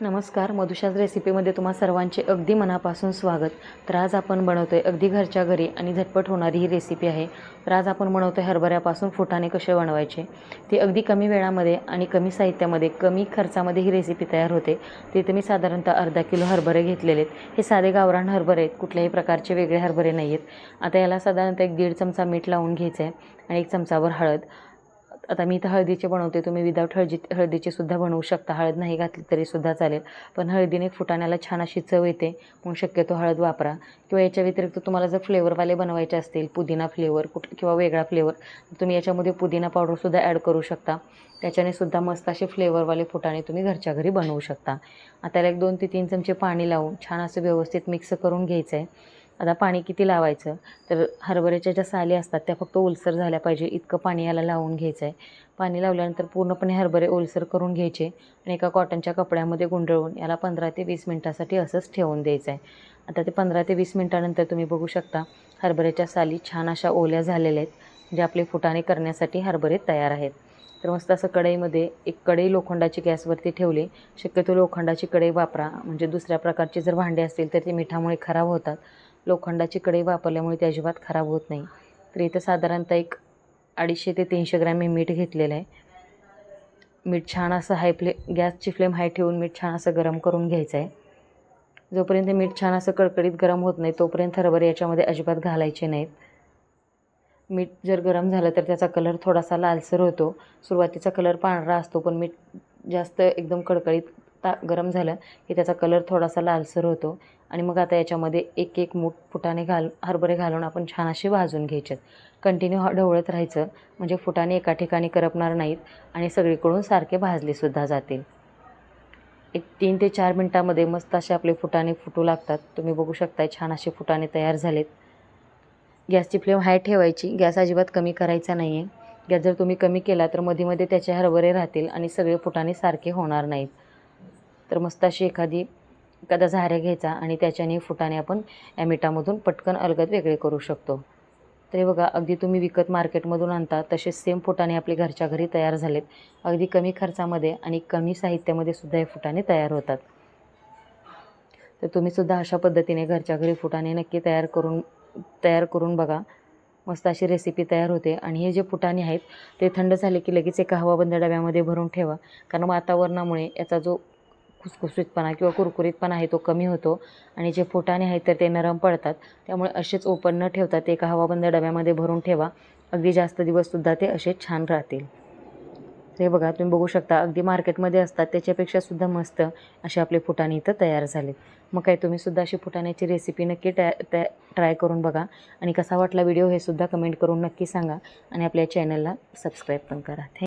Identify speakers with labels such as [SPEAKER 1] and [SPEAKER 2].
[SPEAKER 1] नमस्कार मधुशाज रेसिपीमध्ये तुम्हा सर्वांचे अगदी मनापासून स्वागत. तर आज आपण बनवतो आहे अगदी घरच्या घरी आणि झटपट होणारी ही रेसिपी आहे. तर आज आपण बनवतो आहे हरभऱ्यापासून फुटाणे कसे बनवायचे. ते अगदी कमी वेळामध्ये आणि कमी साहित्यामध्ये कमी खर्चामध्ये ही रेसिपी तयार होते. तिथे मी साधारणतः अर्धा किलो हरभरे घेतलेले आहेत हे साधे गावरान हरभरे आहेत कुठल्याही प्रकारचे वेगळे हरभरे नाही आहेत आता याला साधारणतः एक दीड चमचा मीठ लावून घ्यायचं आहे आणि एक चमचावर हळद. आता मी इथं हळदीचे बनवते तुम्ही विदाऊट हळदी हळदीचे सुद्धा बनवू शकता. हळद नाही घातली तरी सुद्धा चालेल. पण हळदीने फुटाण्याला छान अशी चव येते म्हणून शक्यतो हळद वापरा. किंवा याच्या व्यतिरिक्त तुम्हाला जर फ्लेवरवाले बनवायचे असतील पुदिना फ्लेवर कुठ किंवा वेगळा फ्लेवर तुम्ही याच्यामध्ये पुदिना पावडरसुद्धा ॲड करू शकता. त्याच्याने सुद्धा मस्त असे फ्लेवरवाले फुटाणे तुम्ही घरच्या घरी बनवू शकता. आता एक दोन ते तीन चमचे पाणी लावून छान असं व्यवस्थित मिक्स करून घ्यायचं आहे आता पाणी किती लावायचं? तर हरभऱ्याच्या ज्या साली असतात त्या फक्त ओलसर झाल्या पाहिजे. इतकं पाणी याला लावून घ्यायचं आहे पाणी लावल्यानंतर पूर्णपणे हरभरे ओलसर करून घ्यायचे आणि एका कॉटनच्या कपड्यामध्ये गुंडळून याला पंधरा ते वीस मिनटासाठी असंच ठेवून द्यायचं आहे आता ते पंधरा ते वीस मिनटानंतर तुम्ही बघू शकता हरभऱ्याच्या साली छान अशा ओल्या झालेल्या आहेत जे आपले फुटाणे करण्यासाठी हरभरे तयार आहेत. तर मस्त असं कढईमध्ये एक कढई लोखंडाची गॅसवरती ठेवली. शक्यतो लोखंडाची कढई वापरा. म्हणजे दुसऱ्या प्रकारचे जर भांडे असतील तर ते मिठामुळे खराब होतात. लोखंडाची कढई वापरल्यामुळे ते अजिबात खराब होत नाही. तर इथं साधारणतः एक अडीचशे ते तीनशे ग्रॅम मी मीठ घेतलेलं आहे. मीठ छान असं हाय फ्ले गॅसची फ्लेम हाय ठेवून मीठ छान असं गरम करून घ्यायचं आहे. जोपर्यंत मीठ छान असं कडकडीत गरम होत नाही तोपर्यंत हरभरे याच्यामध्ये अजिबात घालायचे नाहीत. मीठ जर गरम झालं तर त्याचा कलर थोडासा लालसर होतो. सुरुवातीचा कलर पांढरा असतो पण मीठ जास्त एकदम कडकडीत ता गरम झालं की त्याचा कलर थोडासा लालसर होतो. आणि मग आता याच्यामध्ये एक एक मूठ फुटाने घाल हरभरे घालून आपण छान असे भाजून घ्यायचे कंटिन्यू ढवळत राहायचं. म्हणजे फुटाणे एका ठिकाणी करपणार नाहीत आणि सगळीकडून सारखे भाजलेसुद्धा जातील. एक तीन ते चार मिनटामध्ये मस्त असे आपले फुटाणे फुटू लागतात. तुम्ही बघू शकताय छान असे फुटाणे तयार झालेत. गॅसची फ्लेम हाय ठेवायची. गॅस अजिबात कमी करायचा नाही आहे गॅस जर तुम्ही कमी केला तर मध्ये मध्ये त्याचे हरभरे राहतील आणि सगळे फुटाणे सारखे होणार नाहीत. तर मस्त अशी एखादी एखादा झाऱ्या घ्यायचा आणि त्याच्याने फुटाने आपण या मिठामधून पटकन अलगद वेगळे करू शकतो. तरी बघा अगदी तुम्ही विकत मार्केटमधून आणता तसेच सेम फुटाणे आपले घरच्या घरी तयार झालेत. अगदी कमी खर्चामध्ये आणि कमी साहित्यामध्ये सुद्धा हे फुटाणे तयार होतात. तर तुम्हीसुद्धा अशा पद्धतीने घरच्या घरी फुटाणे नक्की तयार करून तयार करून बघा. मस्त अशी रेसिपी तयार होते आणि हे जे फुटाणे आहेत ते थंड झाले की लगेच एका हवाबंद डब्यामध्ये भरून ठेवा. कारण वातावरणामुळे याचा जो खुसखुसीतपणा किंवा कुरकुरीतपणा आहे तो कमी होतो. आणि जे फुटाणे आहेत तर ते नरम पडतात. त्यामुळे असेच ओपन न ठेवता ते एका हवाबंद डब्यामध्ये भरून ठेवा. अगदी जास्त दिवससुद्धा ते असे छान राहतील. हे बघा तुम्ही बघू शकता अगदी मार्केटमध्ये असतात त्याच्यापेक्षा सुद्धा मस्त असे आपले फुटाणे इथं तयार झाले मग काय तुम्हीसुद्धा अशी फुटाण्याची रेसिपी नक्की टॅ टॅ ट्राय करून बघा. आणि कसा वाटला व्हिडिओ हे सुद्धा कमेंट करून नक्की सांगा. आणि आपल्या चॅनलला सबस्क्राईब पण करा. थँक